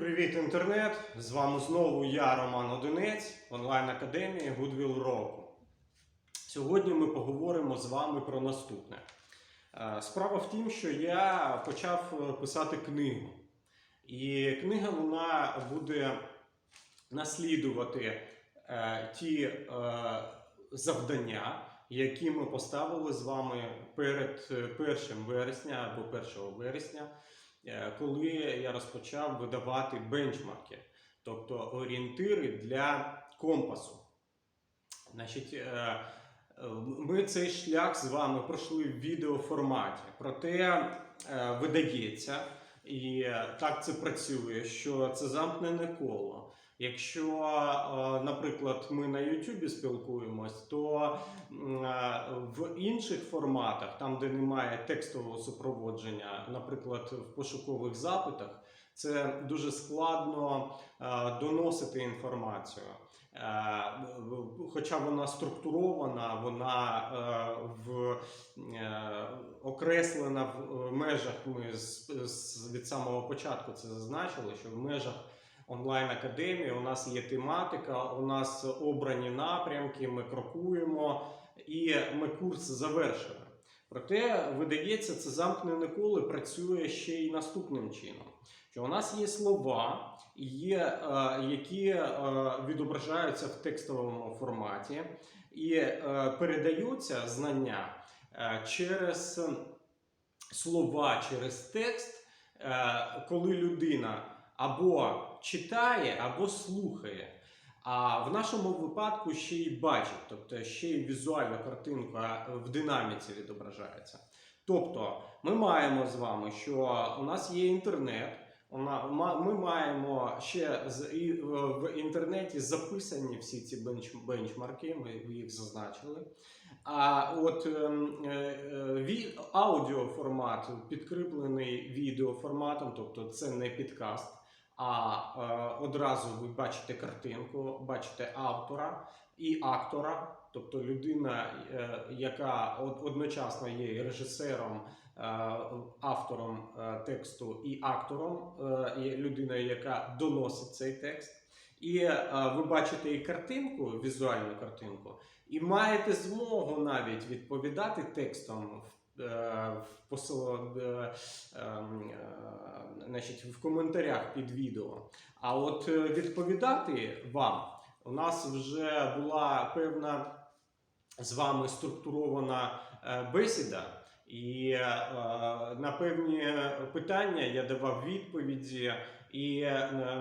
Привіт, інтернет! З вами знову я, Роман Одинець, онлайн-академії Goodwill Року. Сьогодні ми поговоримо з вами про наступне. Е, Справа в тім, що я почав е, писати книгу. І книга вона буде наслідувати е, ті завдання, які ми поставили з вами перед е, 1 вересня або 1 вересня коли я розпочав видавати бенчмарки, тобто орієнтири для компасу. Значить, е, е, ми цей шлях з вами пройшли в відеоформаті. Проте е, видається, і е, так це працює, що це замкнене коло. Якщо, е, наприклад, ми на YouTube спілкуємось, то е, в інших форматах, там де немає текстового супроводження, наприклад, в пошукових запитах, це дуже складно е, доносити інформацію. Хоча вона структурована, вона в, окреслена в межах. Ми від самого початку це зазначили, що в межах онлайн-академії у нас є тематика, у нас обрані напрямки, ми крокуємо і ми курс завершили. Проте, видається, це замкнене коло працює ще й наступним чином. Що у нас є слова, є, е, які е, відображаються в текстовому форматі, і е, передаються знання через слова, через текст, коли людина або читає, або слухає. А в нашому випадку ще й бачить, тобто ще й візуальна картинка в динаміці відображається. Тобто, ми маємо з вами, що у нас є інтернет. Ми маємо ще з- в інтернеті записані всі ці бенчмарки, ми їх зазначили. А от ем, е, е, аудіоформат підкріплений відеоформатом, е, тобто це не підкаст, а е, одразу ви бачите картинку, бачите автора і актора, тобто людина, е, яка од- одночасно є режисером, е, автором тексту і актором, людина, яка доносить цей текст. І ви бачите і картинку, візуальну картинку, і маєте змогу навіть відповідати текстом в, е, е, ем, е, значить, в коментарях під відео. А от відповідати вам у нас вже була певна з вами структурована бесіда. І е, на певні питання я давав відповіді і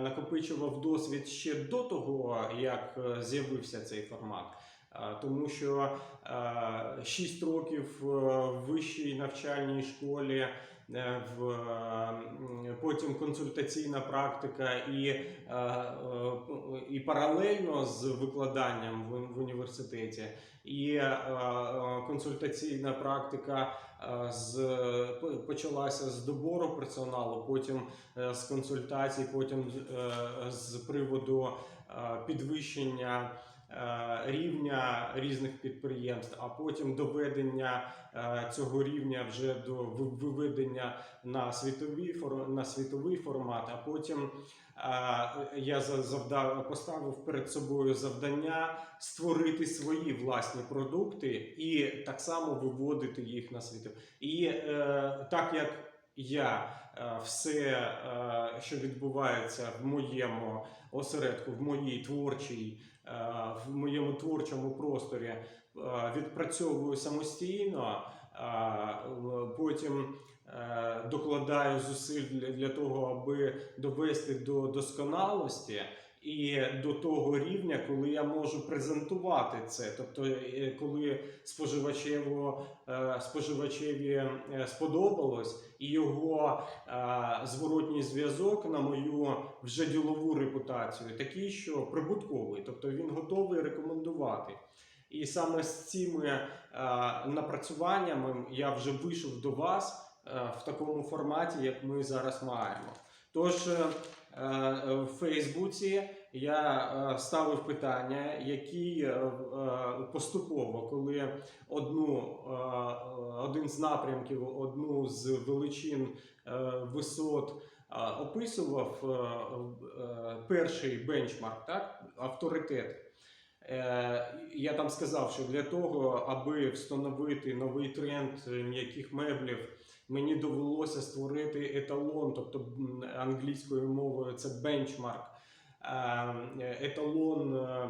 накопичував досвід ще до того, як з'явився цей формат. Тому що 6 років е, в вищій навчальній школі, е, в, потім консультаційна практика і, е, і паралельно з викладанням в, в університеті, і консультаційна практика з, почалася з добору персоналу, потім з консультацій, потім з приводу підвищення рівня різних підприємств, а потім доведення е, цього рівня вже до виведення на світовий фор- на світовий формат. А потім е, я за- завдав поставив перед собою завдання створити свої власні продукти і так само виводити їх на світ. І е, так як я е, все, е, що відбувається в моєму осередку, в моїй творчій, е, в моєму творчому просторі, е, відпрацьовую самостійно, е, потім е, докладаю зусиль для того, аби довести до досконалості. І до того рівня, коли я можу презентувати це, тобто, е, коли споживачево, е, споживачеві е, сподобалось, і його зворотній зв'язок на мою вже ділову репутацію такий, що прибутковий, тобто він готовий рекомендувати. І саме з цими напрацюваннями я вже вийшов до вас в такому форматі, як ми зараз маємо. Тож в Фейсбуці я е, ставив питання, які е, е, поступово, коли одну, е, е, один з напрямків, одну з величин е, висот описував е, е, перший бенчмарк, так, авторитет. Е, Я там сказав, що для того, аби встановити новий тренд е, м'яких меблів, мені довелося створити еталон, тобто англійською мовою це бенчмарк, е, еталон е,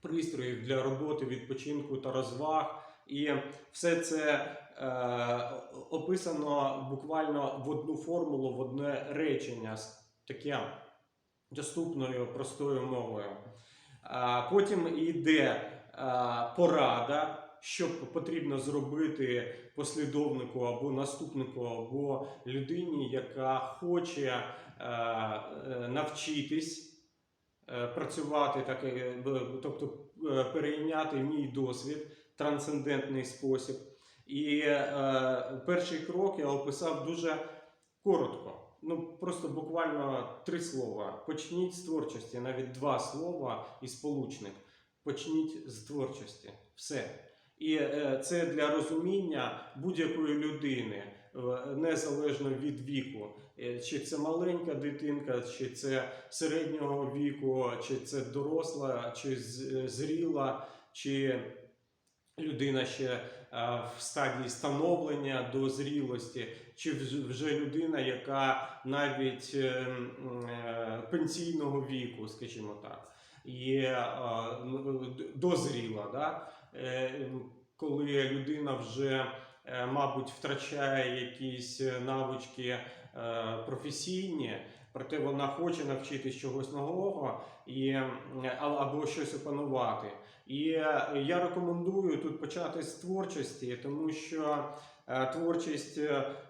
пристроїв для роботи, відпочинку та розваг. І все це е, описано буквально в одну формулу, в одне речення, з таке доступною простою мовою. А потім йде порада, що потрібно зробити послідовнику або наступнику, або людині, яка хоче е, е, навчитись е, працювати, так, тобто перейняти мій досвід, трансцендентний спосіб. І е, перший крок я описав дуже коротко. Ну, просто буквально три слова. Почніть з творчості, навіть два слова і сполучник. Почніть з творчості. Все. І е, це для розуміння будь-якої людини, е, незалежно від віку. Е, Чи це маленька дитинка, чи це середнього віку, чи це доросла, чи зріла, чи людина ще в стадії становлення до зрілості, чи вже людина, яка навіть пенсійного віку, скажімо так, д- дозріла, да? Е, коли людина вже, е, мабуть, втрачає якісь е, навички професійні, проте вона хоче навчитись чогось нового і, або щось опанувати. І я рекомендую тут почати з творчості, тому що творчість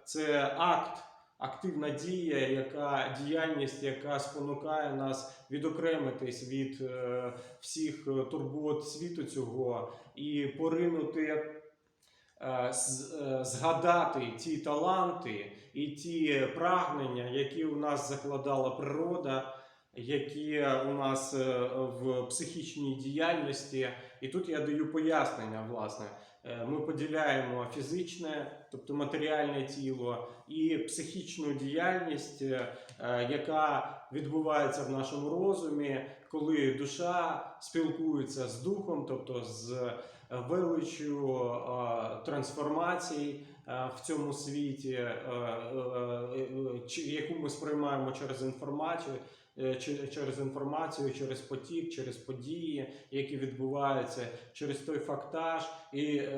це акт, активна дія, яка діяльність, яка спонукає нас відокремитись від е, всіх е, турбот світу цього і поринути. е, Згадати ті таланти і ті прагнення, які у нас закладала природа, які у нас в психічній діяльності. І тут я даю пояснення, власне. Е, Ми поділяємо фізичне, тобто матеріальне тіло, і психічну діяльність, е, яка відбувається в нашому розумі, коли душа спілкується з духом, тобто з е, величчю трансформацій в цьому світі, яку ми сприймаємо через інформацію. Е, Через інформацію, через потік, через події, які відбуваються, через той фактаж, і е,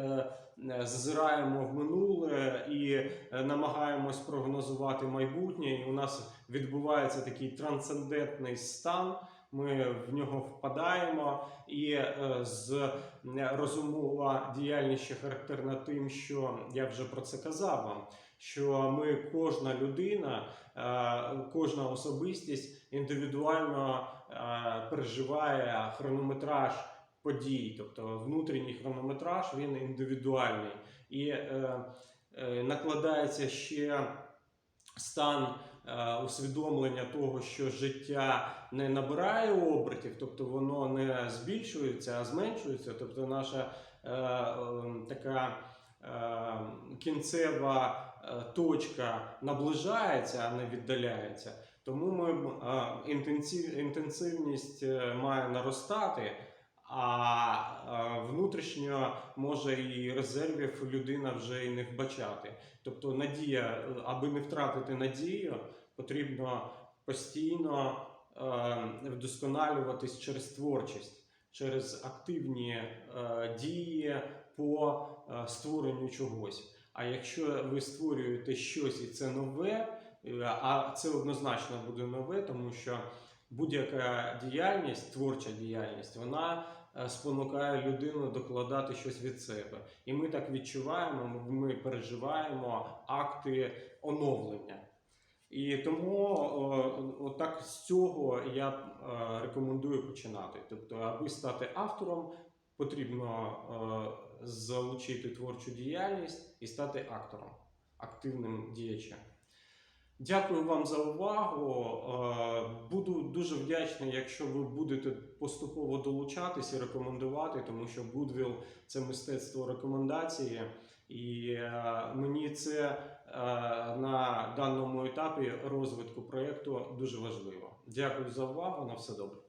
е, зазираємо в минуле і намагаємось прогнозувати майбутнє. І у нас відбувається такий трансцендентний стан. Ми в нього впадаємо, і е, з розумова діяльність ще характерна тим, що я вже про це казав вам. Що ми, кожна людина, е, кожна особистість індивідуально е, переживає хронометраж подій, тобто внутрішній хронометраж він індивідуальний і накладається ще стан усвідомлення того, що життя не набирає обертів, тобто воно не збільшується, а зменшується. Тобто наша е, е, така е, кінцева е, точка наближається, а не віддаляється. Тому ми е, інтенсив, інтенсивність е, має наростати, а внутрішньо може і резервів людина вже і не вбачати. Тобто надія, аби не втратити надію, потрібно постійно е, вдосконалюватись через творчість, через активні е, дії по е, створенню чогось. А якщо ви створюєте щось і це нове, а це однозначно буде нове, тому що будь-яка діяльність, творча діяльність, вона спонукає людину докладати щось від себе. І ми так відчуваємо, ми переживаємо акти оновлення. І тому отак з цього я е, рекомендую починати. Тобто, аби стати автором, потрібно е, залучити творчу діяльність і стати актором, активним діячем. Дякую вам за увагу. Дуже вдячний, якщо ви будете поступово долучатись і рекомендувати, тому що Goodwill – це мистецтво рекомендації. І е, мені це е, на даному етапі розвитку проєкту дуже важливо. Дякую за увагу. На все добре.